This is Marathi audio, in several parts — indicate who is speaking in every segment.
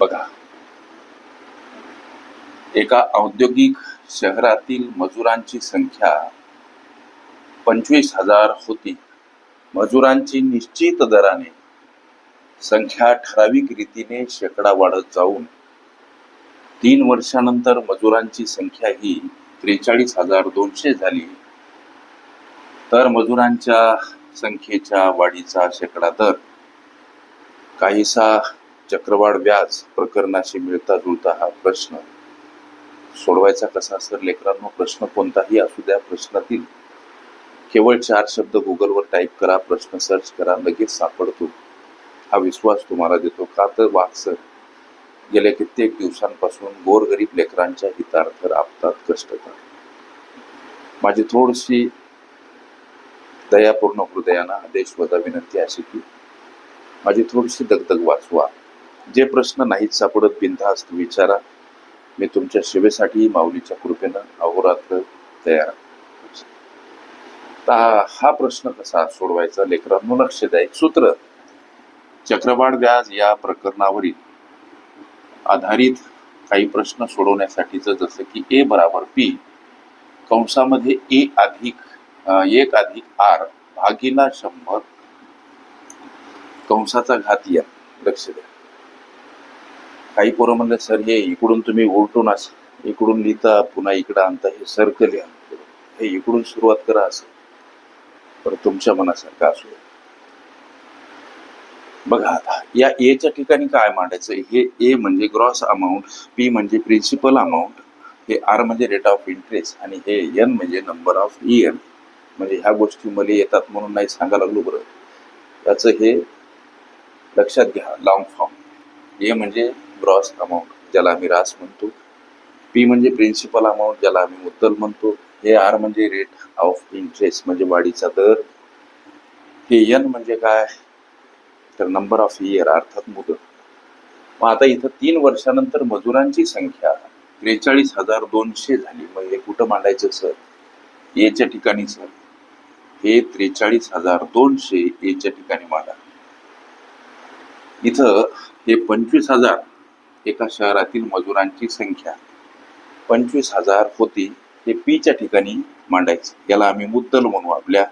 Speaker 1: बघा. एका औद्योगिक शहरातील मजुरांची संख्या पंचवीस हजार होती. मजुरांची निश्चित दराने संख्या ठराविक रीतीने शेकडा वाढत जाऊन तीन वर्षानंतर मजुरांची संख्या ही त्रेचाळीस हजार दोनशे झाली. तर मजुरांच्या संख्येच्या वाढीचा शेकडा दर काहीसा चक्रवाढ व्याज प्रकरणाशी मिळता जुळता हा प्रश्न. सोडवायचा कसा सर लेकरांनो? प्रश्न कोणताही असू द्या प्रश्नातील. केवळ चार शब्द गुगलवर टाईप करा प्रश्न सर्च करा लगेच सापडतो. हा विश्वास तुम्हाला देतो. का तर वाघ सर. गेल्या कित्येक दिवसांपासून गोरगरीब लेकरांच्या हितार्थ आपतात कष्टता माझी थोडीशी दयापूर्ण हृदयानं आदेश वजा विनंती अशी की माझी थोडीशी दगदग वाचवा. जे प्रश्न नाहीत सापडत बिनधास्त विचारा. मी तुमच्या सेवेसाठी माऊलीच्या कृपेनं अहोरात्र तयार तर हा- प्रश्न कसा सोडवायचा? लेकरांनो लक्ष द्या. एक सूत्र चक्रवाढ व्याज या प्रकरणावरील आधारित काही प्रश्न सोडवण्यासाठीचं जसं की ए बराबर पी कंसामध्ये ए अधिक एक अधिक आर भागीला शंभर कंसाचा घात या. लक्ष द्या. काही पोरं म्हणले सर हे इकडून तुम्ही उलटून असं इकडून लिहिता पुन्हा इकडं आणता हे सर्कल या. हे इकडून सुरुवात करा असं. पर तुमच्या मनासारखं असू बघा आता या एच्या ठिकाणी काय मांडायचं? हे ए म्हणजे ग्रॉस अमाऊंट पी म्हणजे प्रिन्सिपल अमाऊंट हे आर म्हणजे रेट ऑफ इंटरेस्ट आणि हे एन म्हणजे नंबर ऑफ ई एन म्हणजे ह्या गोष्टी मला येतात म्हणून नाही सांगायला लागलो बरं. त्याचं हे लक्षात घ्या लॉंग फॉर्म ए म्हणजे ग्रॉस अमाऊंट ज्याला आम्ही रास म्हणतो. पी म्हणजे प्रिन्सिपल अमाऊंट ज्याला आम्ही मुद्दल म्हणतो. हे आर म्हणजे रेट ऑफ इंटरेस्ट म्हणजे वाढीचा दर. हे एन म्हणजे काय? तर नंबर ऑफ इयर अर्थात मुदत. मग आता इथं तीन वर्षानंतर मजुरांची संख्या त्रेचाळीस हजार दोनशे झाली. मग हे कुठं मांडायचं सर? एच्या ठिकाणी सर. हे त्रेचाळीस हजार दोनशे एच्या ठिकाणी मांडा. इथं हे पंचवीस हजार एका शहरातील मजुरांची संख्या. पंचवीस हजार होती हे पीच्या ठिकाणी मांडायचे. याला आम्ही मुद्दल म्हणू आपल्या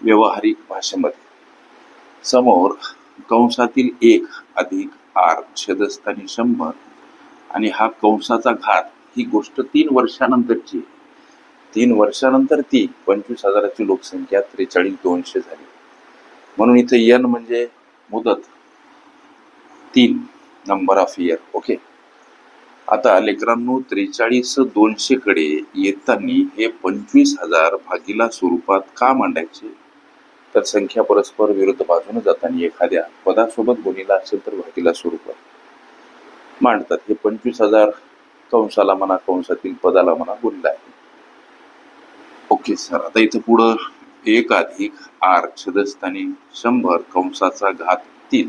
Speaker 1: व्यवहारिक भाषेमध्ये. समोर कंसातील एक अधिक आर छेदस्थानी शंभर आणि हा कंसाचा घात ही गोष्ट तीन वर्षानंतरची तीन वर्षानंतर ती पंचवीस हजाराची लोकसंख्या त्रेचाळीस दोनशे झाली. म्हणून इथे यन म्हणजे मुदत. तीन नंबर ऑफ इयर. ओके. आता लेकरांनो त्रेचाळीस दोनशे कडे येताना हे पंचवीस हजार भागीला स्वरूपात का मांडायचे? तर संख्या परस्पर विरुद्ध बाजूने जाताना एखाद्या पदासोबत गुणीला असेल तर भागीला स्वरूपात मांडतात. हे पंचवीस हजार कंसाला म्हणा कंसातील पदाला म्हणा गुणला आहे. Okay sir. आता इथं पुढं एक अधिक आर छदस्थानी शंभर कंसाचा घात तीन.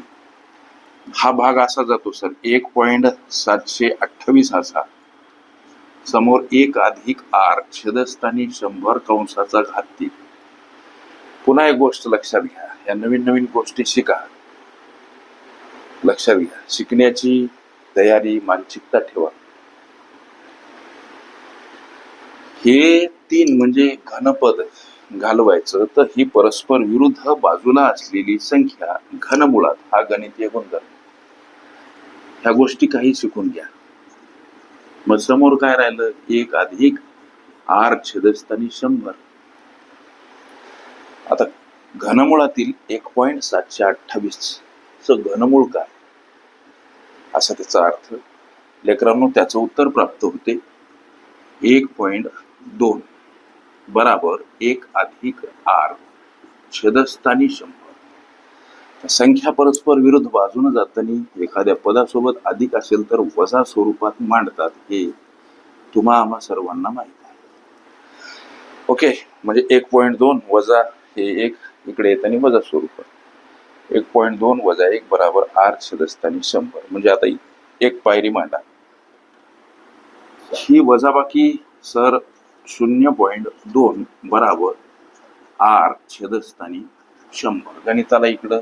Speaker 1: हा भाग असा जातो सर. एक पॉइंट सातशे अठ्ठावीस असा समोर एक अधिक आर छेदस्थानी शंभर कंसाचा घात. पुन्हा एक गोष्ट लक्षात घ्या. या नवीन नवीन गोष्टी शिका. लक्षात घ्या. शिकण्याची तयारी मानसिकता ठेवा. हे तीन म्हणजे घनपद घालवायचं तर ही परस्पर विरुद्ध बाजूला असलेली संख्या घनमुळात हा गणितीय गुणधर्म. ह्या गोष्टी काही शिकून घ्या. मग समोर काय राहिलं? एक अधिक आर छेदस्थानी शंभर. आता घनमुळातील एक पॉइंट सातशे अठ्ठावीस च घनमूळ काय? असा त्याचा अर्थ लेकरांनो त्याचं उत्तर प्राप्त होते एक पॉइंट दोन. बराबर एक अधिक आर छेदस्थानी शंभर. संख्या परस्पर विरुद्ध बाजूने जाताना एखाद्या पदासोबत अधिक असेल तर वजा स्वरूपात मांडतात हे तुम्हा आम्हा सर्वांना माहीत आहे. ओके म्हणजे एक पॉईंट दोन वजा हे एक इकडे येताना वजा स्वरूपात एक पॉईंट दोन वजा एक बराबर आर छेदस्थानी शंभर. म्हणजे आता एक पायरी मांडा. ही वजाबाकी सर शून्य पॉईंट दोन बराबर आर छेदस्थानी शंभर. गणिताला इकडं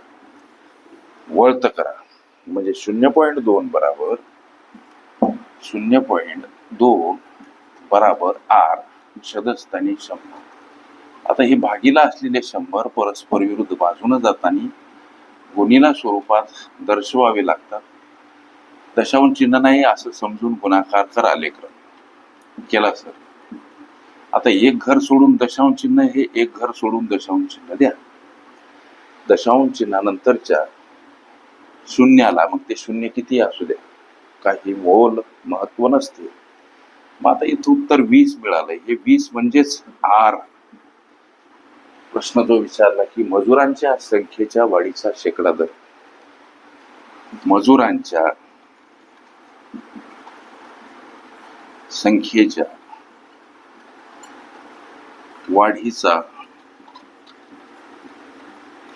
Speaker 1: वळत करा. म्हणजे शून्य पॉईंट दोन बराबर शून्य पॉईंट दोन बराबर आर छदस्थानी शंभर. आता हे भागीला असलेले शंभर परस्पर विरुद्ध बाजूने जाताना गुणीला स्वरूपात दर्शवावे लागतात. दशावून चिन्ह नाही असं समजून गुणाकार करा लेकर. केला सर. आता एक घर सोडून दशांश चिन्ह हे एक घर सोडून दशांश चिन्ह द्या. दशांश चिन्हानंतरच्या शून्याला मग ते शून्य किती असू द्या काही मोल महत्त्व नसते. मग आता इथं उत्तर वीस मिळालंय. हे वीस म्हणजेच आर. प्रश्न जो विचारला की मजुरांच्या संख्येच्या वाढीचा शेकडा दर. मजुरांच्या संख्येच्या वाढीचा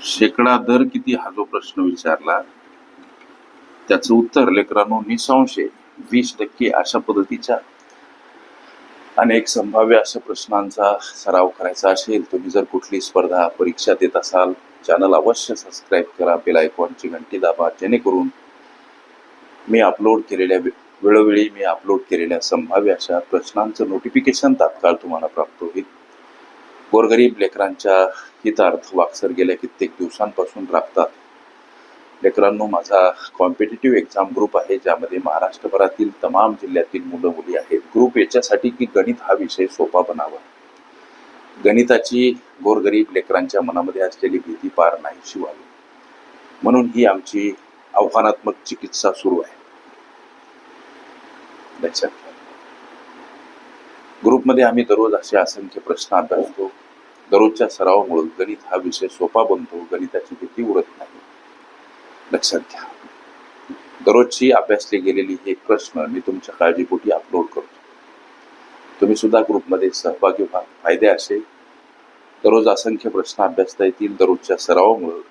Speaker 1: शेकडा दर किती हा जो प्रश्न विचारला? त्याचं उत्तर लेकरांनो निसंशय वीस टक्के अशा पद्धतीच्या अनेक संभाव्य अशा प्रश्नांचा सराव करायचा असेल तुम्ही जर कुठली स्पर्धा परीक्षा देत असाल चॅनल अवश्य सबस्क्राईब करा बेल आयकॉनची घंटी दाबा जेणेकरून मी अपलोड केलेल्या वे- वेळोवेळी मी अपलोड केलेल्या संभाव्य अशा प्रश्नांचं नोटिफिकेशन तात्काळ तुम्हाला प्राप्त होईल. गोरगरीब लेकरांच्या हितार्थ वाक्सर गेल्या कित्येक दिवसांपासून राबतात. लेकरांनो माझा कॉम्पिटेटिव्ह एक्झाम ग्रुप आहे ज्यामध्ये महाराष्ट्रभरातील तमाम जिल्ह्यातील मुलं मुली आहेत. ग्रुप याच्यासाठी की गणित हा विषय सोपा बनावा. गणिताची गोरगरीब लेकरांच्या मनामध्ये असलेली भीती पार नाहीशी व्हावी म्हणून ही आमची आव्हानात्मक चिकित्सा सुरू आहे. लक्षात घ्या ग्रुपमध्ये आम्ही दररोज असे असंख्य प्रश्न अभ्यासतो. दररोजच्या सरावामुळे गणित हा विषय सोपा बनतो. गणिताची भीती उरत नाही. लक्षात घ्या. दररोजची अभ्यासली गेलेली हे प्रश्न मी तुमच्या काळजीपोटी अपलोड करतो. तुम्ही सुद्धा ग्रुपमध्ये सहभागी व्हा. फायदे असे दररोज असंख्य प्रश्न अभ्यासता येतील. दररोजच्या सरावामुळे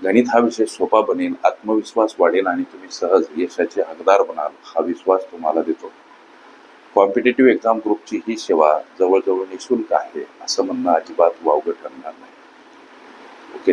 Speaker 1: गणित हा विषय सोपा बनेल आत्मविश्वास वाढेल आणि तुम्ही सहज यशाचे हकदार बनाल हा विश्वास तुम्हाला देतो. कॉम्पिटेटिव्ह एक्झाम ग्रुपची ही सेवा जवळजवळ निशुल्क आहे असं म्हणणं अजिबात वावगं ठरणार नाही ओके